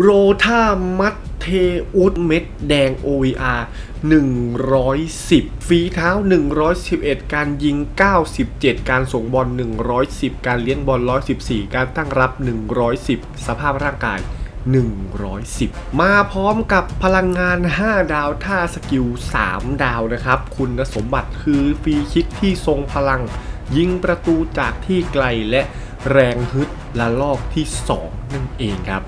โรธามัตเทอุสเม็ดแดง OVR 110 ฝีเท้า 111 การยิง 97 การส่งบอล 110 การเลี้ยงบอล 114 การตั้งรับ 110 สภาพร่างกาย 110 มาพร้อมกับพลังงาน 5 ดาวท่าสกิล 3 ดาวนะครับ คุณสมบัติคือฟรีคิกที่ทรงพลัง ยิงประตูจากที่ไกลและแรงฮึดละลอกที่ 2 นั่นเองครับ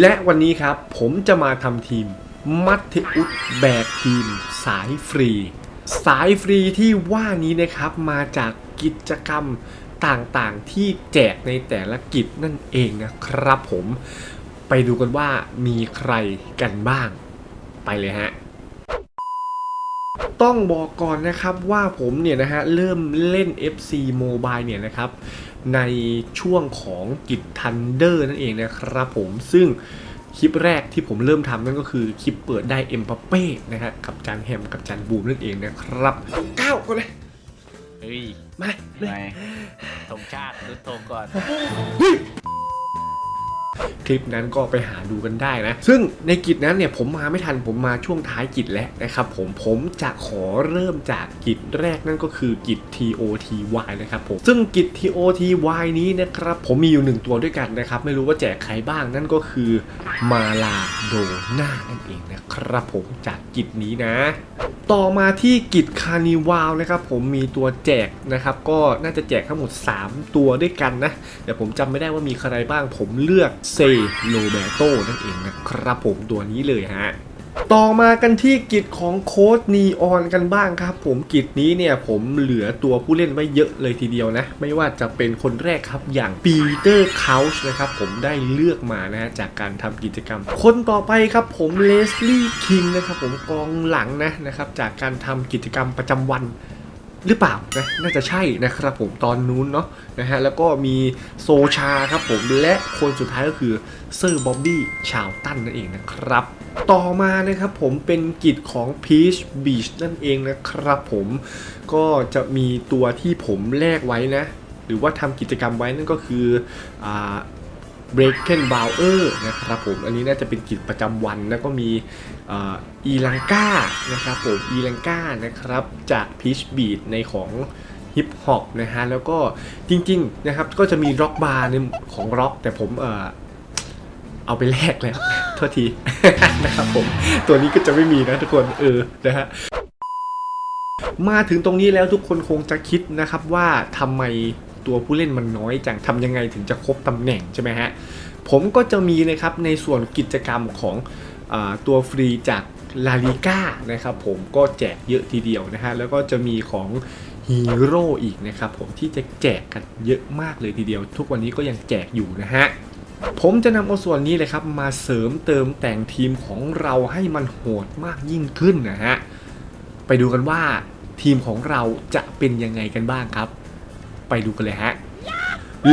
และวันนี้ครับผมจะมาทำทีม มัตเทอุสแบกทีม สายฟรี สายฟรีที่ว่านี้นะครับมาจากกิจกรรมต่างๆ ที่แจกในแต่ละกิจนั่นเองนะครับผมไปดูกันว่ามีใครกันบ้าง ไปเลยฮะต้องบอกก่อนนะครับว่าผมเนี่ยนะฮะเริ่มเล่น FC Mobile เนี่ยนะครับ ในช่วงของกิจทันเดอร์นั่นเองนะครับผมซึ่งคลิปแรกที่ผมเริ่มทำนั่นก็คือคลิปเปิดได้เอ็มบัปเป้นะฮะกับจานแฮมกับจานบูมนั่นเองนะครับก้าวกันเลยเฮ้ยมาเลยไงธงชาติรุดธงก่อน คลิปนั้นก็ไปหาดูกันได้นะ ซึ่งในกิจนั้นเนี่ยผมมาไม่ทันผมมาช่วงท้ายกิจแล้วนะครับผมผมจะขอเริ่มจากกิจแรกนั่นก็คือกิจ TOTY นะครับผมซึ่งกิจ TOTY นี้นะครับผมมีอยู่หนึ่งตัวด้วยกันนะครับไม่รู้ว่าแจกใครบ้างนั่นก็คือมาลาโดน่านั่นเองนะครับผมจากกิจนี้นะ ต่อมาที่กิจคานิวาลนะครับผมมีตัวแจกนะครับก็น่าจะแจกทั้งหมด 3 ตัวด้วยกันนะแต่ผมจำไม่ได้ว่ามีใครบ้างผมเลือกเซโลเบโตนั่นเองนะครับผมตัวนี้เลยฮะต่อมากันที่กิจของโค้ดนีออนกันบ้างครับ ผมกิจนี้เนี่ยผมเหลือตัวผู้เล่นไว้เยอะเลยทีเดียวนะ ไม่ว่าจะเป็นคนแรกครับอย่างปีเตอร์เคาช์นะครับผมได้เลือกมานะฮะจากการทำกิจกรรม คนต่อไปครับผมเลสลี่คิงนะครับผมกองหลังนะนะครับจากการทำกิจกรรมประจำวัน หรือเปล่านะน่าจะใช่นะครับผมตอนนู้นเนาะนะฮะแล้วก็มีโซชาครับผมและคนสุดท้ายก็คือเซอร์บ๊อบบี้ชาวตันนั่นเองนะครับ ต่อมานะครับผมเป็นกิจของ Peach Beach นั่นเองนะครับผมก็จะมีตัวที่ผมแลกไว้นะ หรือว่าทำกิจกรรมไว้นั่นก็คืออ่า b r e a k e n b o w e r นะครับผม อันนี้น่าจะเป็นกิจประจำวันแล้วก็มี อีลังกานะครับผมอีลังกานะครับจาก Peach Beat ในของฮิปฮอปนะฮะแล้วก็จริงๆนะครับก็จะมีร็อกบาร์ในของร็อก แต่ผมเออเอาไปแลกแล้วโทษทีนะครับผมตัวนี้ก็จะไม่มีนะทุกคนเออนะฮะมาถึงตรงนี้แล้วทุกคนคงจะคิดนะครับว่าทำไมตัวผู้เล่นมันน้อยจังทำยังไงถึงจะครบตำแหน่งใช่ไหมฮะผมก็จะมีนะครับในส่วนกิจกรรมของ ตัวฟรีจากลาลิก้านะครับผมก็แจกเยอะทีเดียวนะฮะแล้วก็จะมีของฮีโร่อีกนะครับผมที่จะแจกกันเยอะมากเลยทีเดียว ทุกวันนี้ก็ยังแจกอยู่นะฮะผมจะนำเอาส่วนนี้เลยครับมาเสริมเติมแต่งทีมของเราให้มันโหดมากยิ่งขึ้นนะฮะไปดูกันว่าทีมของเราจะเป็นยังไงกันบ้างครับ ไปดูกันเลยฮะ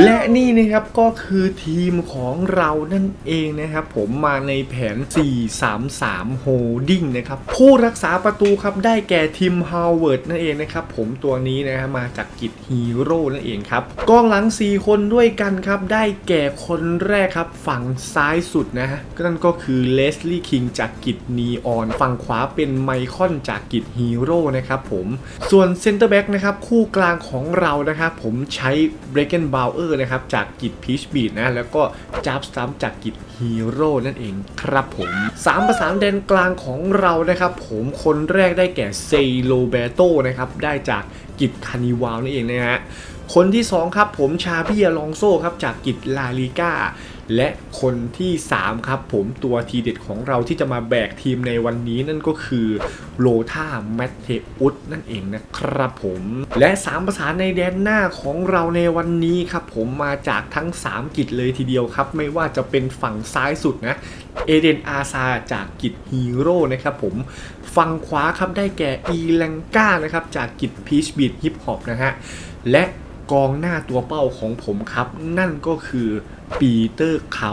และนี่นะครับก็คือทีมของเรานั่นเองนะครับผมมาในแผน 433 Holding นะครับผู้รักษาประตูครับได้แก่ทีมฮาวเวิร์ดนั่นเองนะครับผมตัวนี้นะฮะมาจากกิจฮีโร่นั่นเองครับกองหลัง 4 คนด้วยกันครับได้แก่คนแรกครับฝั่งซ้ายสุดนะฮะนั่นก็คือเลสลี่คิงจากกิจนีออน ฝั่งขวาเป็นไมคอนจากกิจฮีโร่นะครับผมส่วนเซนเตอร์แบ็กนะครับคู่กลางของเรานะครับผมใช้เบรกเกนบาวเออร์นะครับจากกิจพีชบีดนะ แล้วก็จับซ้ำจากกิจฮีโร่นั่นเองครับผม3ประสานแดนกลางของเรานะครับ ผมคนแรกได้แก่เซโลเบโตนะครับ ได้จากกิจคานิวาวนั่นเองนะฮะ คนที่ 2 ครับผมชาพี่อลองโซครับจากกิจลาลิก้าและคนที่ 3 ครับผมตัวทีเด็ดของเราที่จะมาแบกทีมในวันนี้นั่นก็คือโลธาแมตเทอุสนั่นเองนะครับผมและ 3 ภาษานในแดนหน้าของเราในวันนี้ครับผมมาจากทั้ง 3 กิจเลยทีเดียวครับ ไม่ว่าจะเป็นฝั่งซ้ายสุดนะเอเดนอาซาจากกิจฮีโร่นะครับผมฝั่งขวาครับได้แก่อีลังกานะครับจากกิจพีชบีดฮิปฮอปนะฮะและ กองหน้าตัวเป้าของผมครับ นั่นก็คือปีเตอร์เขา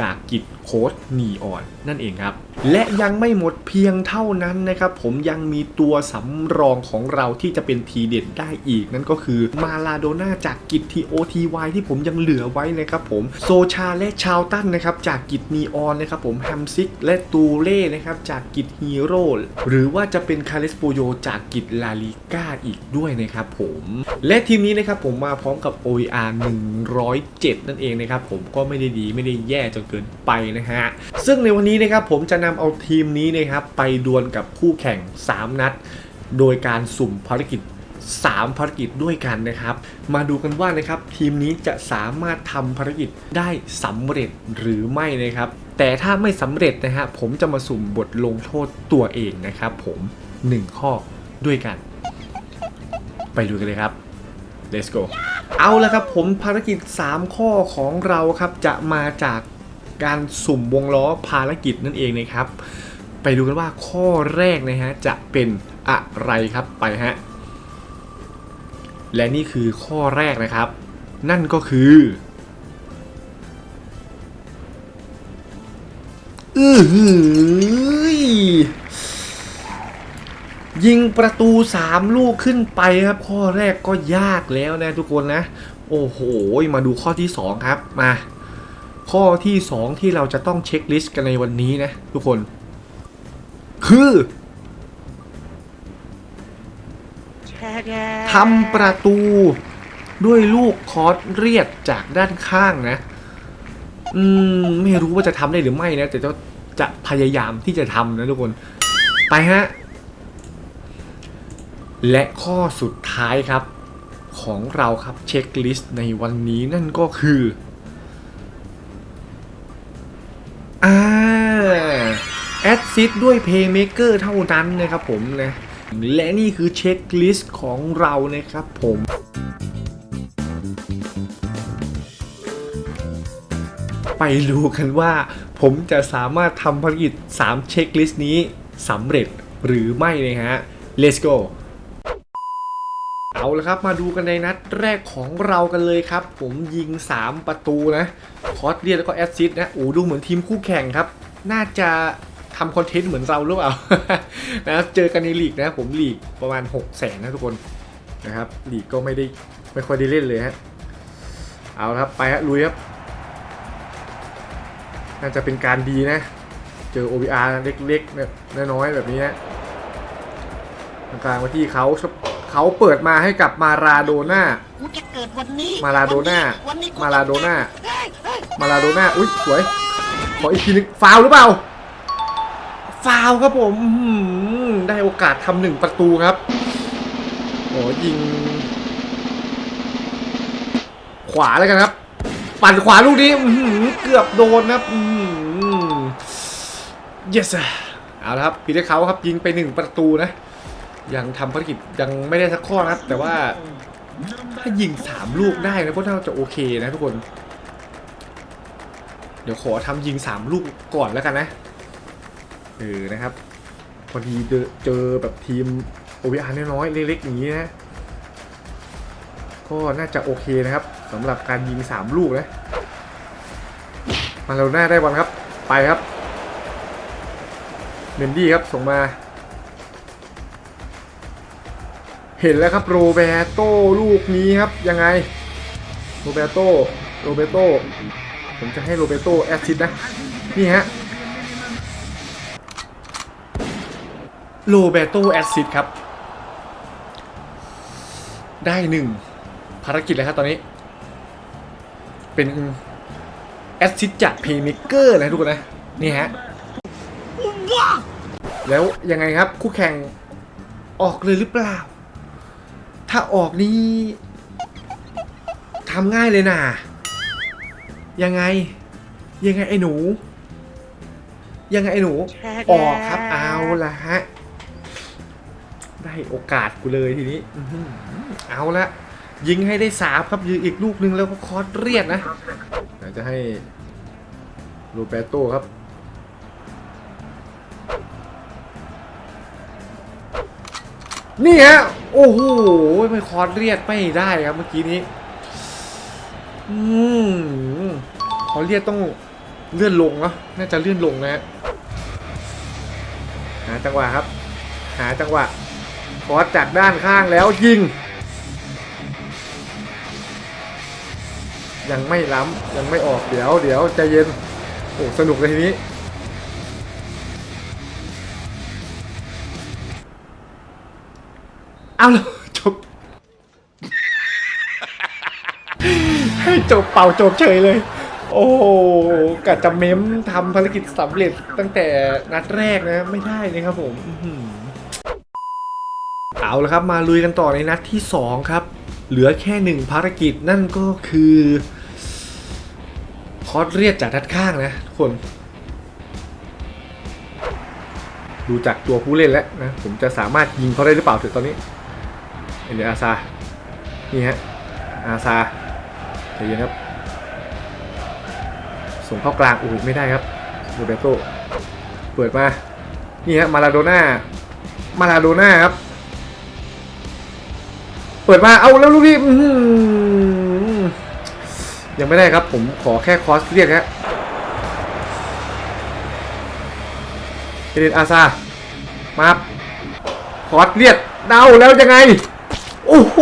จากกิจ โค้ดนีออนนั่นเองครับ และยังไม่หมดเพียงเท่านั้นนะครับ ผมยังมีตัวสำรองของเราที่จะเป็นทีเด็ดได้อีก นั่นก็คือมาลาโดน่าจากกิจทีโอทีวที่ผมยังเหลือไว้นะครับผมโซชาและชาวตันนะครับจากกิจนีออนนะครับผมแฮมซิกและตูเล่นะครับจากกิจฮีโร่หรือว่าจะเป็นคาริสโปโยจากกิจลาลิก้าอีกด้วยนะครับผมและทีมนี้นะครับผมมาพร้อมกับ OER 107 นั่นเองนะครับผมก็ไม่ได้ดีไม่ได้แย่จนเกินไปนะฮะ ซึ่งในวันนี้นะครับผมจะนำเอาทีมนี้นะครับไปดวลกับคู่แข่ง 3 นัด โดยการสุ่มภารกิจ 3 ภารกิจด้วยกันนะครับ มาดูกันว่านะครับทีมนี้จะสามารถทำภารกิจได้สำเร็จหรือไม่นะครับ แต่ถ้าไม่สำเร็จนะฮะผมจะมาสุ่มบทลงโทษตัวเองนะครับ ผม 1 ข้อด้วยกัน ไปดูกันเลยครับ let's go เอาละครับผมภารกิจ 3 ข้อของเราครับจะมาจาก การสุ่มวงล้อภารกิจนั่นเองนะครับ ไปดูกันว่าข้อแรกนะฮะจะเป็นอะไรครับไปฮะและนี่คือข้อแรกนะครับ นั่นก็คืออือหือยิงประตู 3 ลูกขึ้นไปครับ ข้อแรกก็ยากแล้วนะทุกคนนะ โอ้โห มาดูข้อที่ 2 ครับมา ข้อที่ 2 ที่เราจะต้องเช็คลิสต์กันในวันนี้นะทุกคน คือทำประตูด้วยลูกคอร์สเรียดจากด้านข้างนะ อืม ไม่รู้ว่าจะทำได้หรือไม่นะ แต่จะจะพยายามที่จะทำนะทุกคน ไปฮะ และข้อสุดท้ายครับ ของเราครับเช็คลิสต์ในวันนี้นั่นก็คืออ่ ซิดด้วยเพย์เมเกอร์เท่านั้นนะครับผมนะและนี่คือเช็คลิสต์ของเรานะครับผมไปดูกันว่า ผมจะสามารถทำภารกิจ 3 เช็คลิสต์นี้สำเร็จหรือไม่นะฮะ let's go เอาละครับมาดูกันในนัดแรกของเรากันเลยครับ ผมยิง 3 ประตูนะ คอสเรียแล้วก็แอสซิสนะโอ้ดูเหมือนทีมคู่แข่งครับ น่าจะ ทำคอนเทนต์เหมือนเราหรือเปล่านะเจอกันในลีกนะผมลีกประมาณ6 0แสนนะทุกคนนะครับลีกก็ไม่ได้ไม่ค่อยได้เล่นเลยฮะเอาละครับไปฮะลุยครับน่าจะเป็นการดีนะ เจอ OBR เล็กๆเนี่ยน้อยๆแบบนี้นะตรงกลางมาที่เขาเขาเปิดมาให้กับมาราโดน่ากูจะเกิดวันนี้มาลาโดน่าวันนี้กูมาลาโดน่ามาราโดน่าอุ้ยสวยขออีกทีนึงฟาวล์หรือเปล่า ฟาวครับผมได้โอกาสทำหนึ่งประตูครับโอ้ยิง ขวาแล้วกันครับ ปั่นขวาลูกนี้เกือบโดนนะครับอื้อหือ yes เอาละครับปีเตอร์เขาครับยิงไปหนึ่งประตูนะ ยังทำภารกิจยังไม่ได้สักข้อนะครับ แต่ว่าถ้ายิงสามลูกได้นะพวกเราจะโอเคนะทุกคน เดี๋ยวขอทำยิงสามลูกก่อนแล้วกันนะ เออนะครับพอดีเจอเจอแบบทีม OVR น้อยๆเล็กๆอย่างนี้นะก็น่าจะโอเคนะครับสำหรับการยิงสามลูกนะมาเราหน้าได้บอลครับ ไปครับเมนดี้ครับส่งมา เห็นแล้วครับโรเบโต้ลูกนี้ครับยังไงโรเบโต้โรเบโต้ผมจะให้โรเบโต้แอสซิสนะนี่ฮะ โรเบโตแอสซิสต์ครับ ได้หนึ่งภารกิจแล้วครับตอนนี้ เป็นแอสซิสต์จากเพย์เมเกอร์นะทุกคนนะ นี่ฮะ แล้วยังไงครับคู่แข่งออกเลยหรือเปล่า ถ้าออกนี่ทำง่ายเลยนะยังไง ยังไงไอ้หนู ยังไงไอ้หนู ออกครับเอาละฮะ ได้โอกาสกูเลยทีนี้เอาละยิงให้ได้สามครับยิงอีกลูกนึงแล้วก็คอสเรียดนะเดี๋ยวจะให้โรเบโต้ครับนี่ฮะโอ้โหไม่คอร์สเรียดไม่ได้ครับเมื่อกี้นี้ อืมคอร์สเรียดต้องเลื่อนลงเนาะน่าจะเลื่อนลงนะฮะหาจังหวะครับ หาจังหวะ คอสจากด้านข้างแล้วยิง ยังไม่ล้ำยังไม่ออกเดี๋ยวเดี๋ยวใจเย็น โอ้สนุกเลยทีนี้ เอาแล้วจบ ให้จบเป่าจบเฉยเลย โอ้กะจะเม้มทำภารกิจสำเร็จตั้งแต่นัดแรกนะ ไม่ได้เลยครับผม เอาละครับมาลุยกันต่อในนัดที่ 2 ครับ เหลือแค่หนึ่งภารกิจนั่นก็คือคอสเรียดจากด้านข้างนะทุกคน ดูจากตัวผู้เล่นแล้วนะผมจะสามารถยิงเขาได้หรือเปล่าถึงตอนนี้เอเดอาซา นี่ฮะ อาซาใจเย็นครับ ส่งเข้ากลางอุ้ยไม่ได้ครับโรเบโตเปิดมา นี่ฮะ มาลาโดน่า มาลาโดน่าครับ เปิดมา เอาแล้วลูกนี้อื้อหือยังไม่ได้ครับ ผมขอแค่คอสเรียกฮะเอเดนอาซา มาครับคอสเรียกเดาแล้วยังไง โอ้โห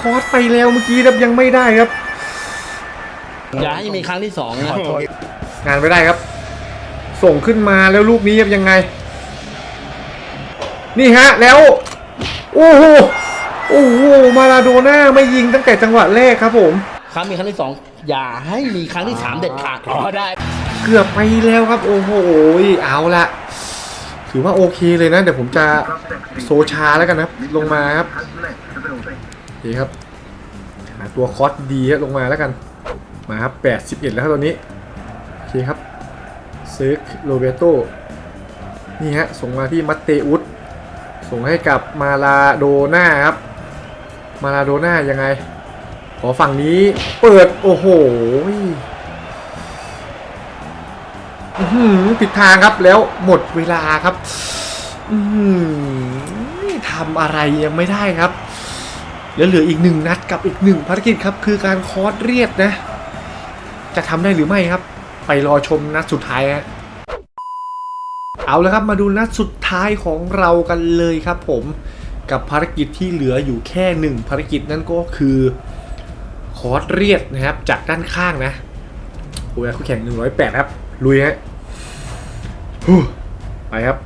คอสไปแล้วเมื่อกี้ครับยังไม่ได้ครับ อย่าให้มีครั้งที่สองนะงานไม่ได้ครับ ส่งขึ้นมาแล้วลูกนี้ยังไง นี่ฮะแล้ว โอ้โห โอ้โหมาลาโดน่าไม่ยิงตั้งแต่จังหวะแรกครับผม ครั้งมีครั้งที่สองอย่าให้มีครั้งที่สามเด็ดขาดอ๋อได้เกือบไปแล้วครับ โอ้โหเอาละถือว่าโอเคเลยนะเดี๋ยวผมจะโซชาแล้วกันนะครับ ลงมาครับโอเคครับหาตัวคอสดีครับลงมาแล้วกันมาครับ 81 แล้วครับตอนนี้โอเคครับเซิร์กโรเบโตนี่ฮะส่งมาที่มัตเตอุสส่งให้กับมาลาโดน่าครับ มาลาโดน่ายังไง ขอฝั่งนี้เปิดโอ้โหหือผิดทางครับแล้วหมดเวลาครับทำอะไรยังไม่ได้ครับแล้วเหลืออีกหนึ่งนัดกับอีกหนึ่งภารกิจครับคือการคอร์สเรียดนะ จะทำได้หรือไม่ครับ ไปรอชมนัดสุดท้ายฮะเอาแล้วครับมาดูนัดสุดท้ายของเรากันเลยครับผม กับภารกิจที่เหลืออยู่แค่หนึ่งภารกิจนั่นก็คือคอร์สเรียดนะครับจากด้านข้างนะโอ้ยคู่แข่ง108ครับลุยฮะไปครับ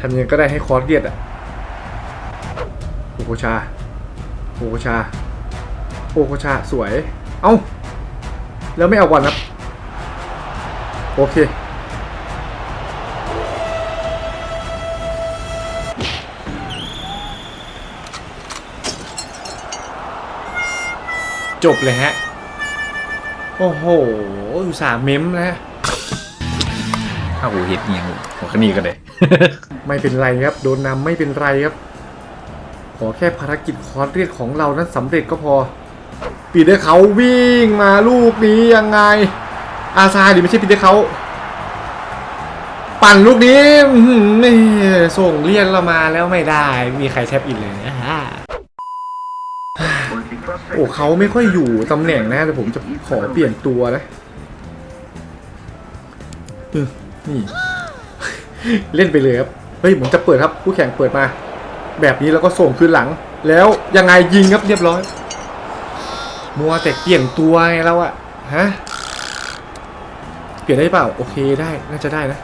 ทำยังก็ได้ให้คอร์สเรียดอะโอโคชาโอโคชาโอโคชาสวย เอ้า แล้วไม่เอาก่อนครับ โอเค จบเลยฮะ โอ้โหอุตส่าห์เม้มนะข้าวหูเห็ดเนียงหัวขนีก็ได้ไม่เป็นไรครับ โดนนำไม่เป็นไรครับ ขอแค่ภารกิจคอร์สเรียกของเรานั้นสำเร็จก็พอ ปีเตอร์เขาวิ่งมาลูกนี้ยังไง อาซาดิไม่ใช่ปีเตอร์เขาปั่นลูกนี้อื้อหือนี่ส่งเรียกเรามาแล้วไม่ได้ มีใครแทบอินเลยนะฮะ โอ้เขาไม่ค่อยอยู่ตำแหน่งนะแต่ผมจะขอเปลี่ยนตัวนะนี่ เล่นไปเลยครับ เฮ้ยเหมือนจะเปิดครับผู้แข่งเปิดมา แบบนี้แล้วก็ส่งคืนหลัง แล้วยังไงยิงครับเรียบร้อย มัวแต่เปลี่ยนตัวไงเราอะฮะเปลี่ยนได้เปล่า โอเคได้น่าจะได้นะ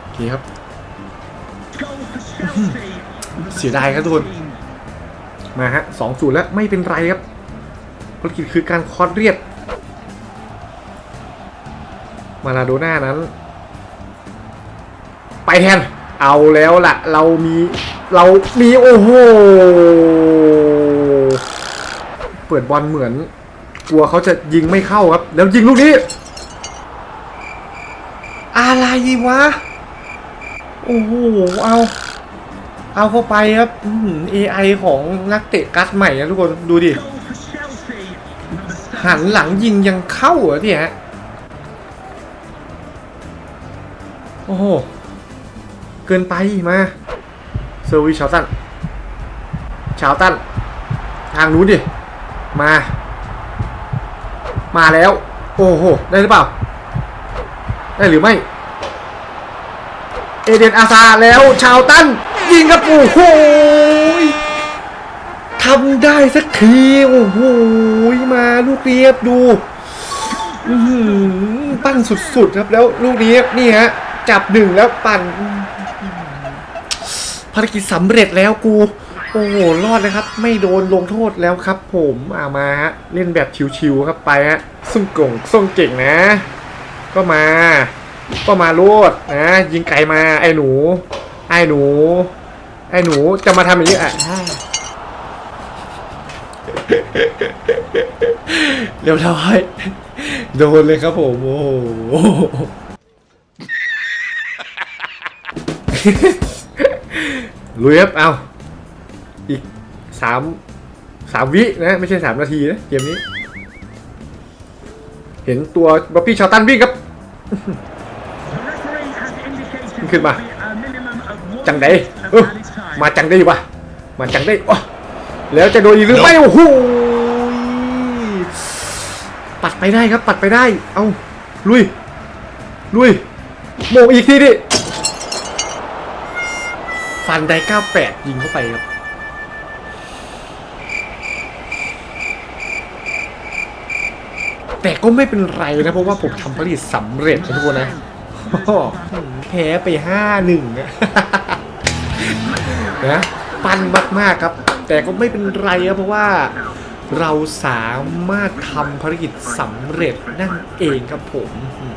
โอเคครับเสียดายครับทุกคน มาฮะสองศูนย์แล้วไม่เป็นไรครับภารกิจคือการคอร์สเรียดมาลาโดน่านั้น ไปแทน เอาแล้วล่ะ เรามีเรามีโอ้โห เปิดบอลเหมือน กลัวเขาจะยิงไม่เข้าครับ แล้วยิงลูกนี้ อะไรวะ โอ้โห เอา เอาเข้าไปครับอื้อหือของนักเตะกัดใหม่นะทุกคนดูดิ หันหลังยิงยังเข้าเหรอที่ฮะโอ้โห เกินไปมาเซอร์วิสชาวตันชาวตันทางนู้นดิ มา มาแล้ว โอ้โห ได้หรือเปล่า ได้หรือไม่ เอเดนอาซาแล้วชาวตั้น ยิงครับโอ้โหทำได้สักทีโอ้โหมาลูกเรียบดูอื้อหือปั้นสุดๆครับแล้วลูกนี้นี่ฮะจับหนึ่งแล้วปั่นภารกิจสำเร็จแล้วกู โอ้โหรอดนะครับ ไม่โดนลงโทษแล้วครับ ผมอามาฮะเล่นแบบชิวๆครับไปฮะซุ่งกงส่งเก่งนะ ก็มา ก็มาโลดนะ ยิงไกลมาไอ้หนู ไอ้หนู ไอ้หนูจะมาทำอย่างนี้อะเรียบร้อยโดนเลยครับผมโอ้โหลุยครับเอาอีกสามสามวินะ ไม่ใช่สามนาทีนะเกมนี้ เห็นตัวบ๊อบบี้ชาวตันวิ่งครับ ขึ้นมา จังไดเออ มาจังได้ปะมาจังได้วะแล้วจะโดนอีกหรือไม่โอ้โหปัดไปได้ครับ ปัดไปได้ เอาลุย ลุยโมงอีกทีดิฟันได้ 98 ยิงเข้าไปครับแต่ก็ไม่เป็นไรนะเพราะว่าผมทำผลิตสำเร็จนะทุกคนนะ แพ้ไป 5-1นะ นะปันมากๆครับ แต่ก็ไม่เป็นไรครับเพราะว่าเราสามารถทำภารกิจสำเร็จนั่นเองครับผมอืม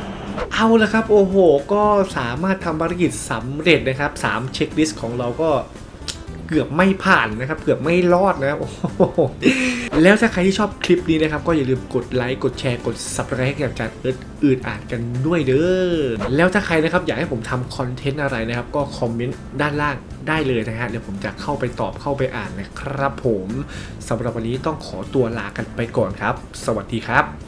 เอาละครับโอ้โห ก็สามารถทำภารกิจสำเร็จนะครับ 3 เช็คลิสต์ของเราก็ เกือบไม่ผ่านนะครับ เกือบไม่รอดนะโอ้โหแล้วถ้าใครที่ชอบคลิปนี้นะครับ ก็อย่าลืมกดไลค์กดแชร์กด subscribe ให้กับจานเอิร์ดอื่นอ่านกันด้วยเด้อแล้วถ้าใครนะครับอยากให้ผมทำคอนเทนต์อะไรนะครับ ก็คอมเมนต์ด้านล่างได้เลยนะฮะเดี๋ยวผมจะเข้าไปตอบเข้าไปอ่านนะครับผมสำหรับวันนี้ต้องขอตัวลากันไปก่อนครับ สวัสดีครับ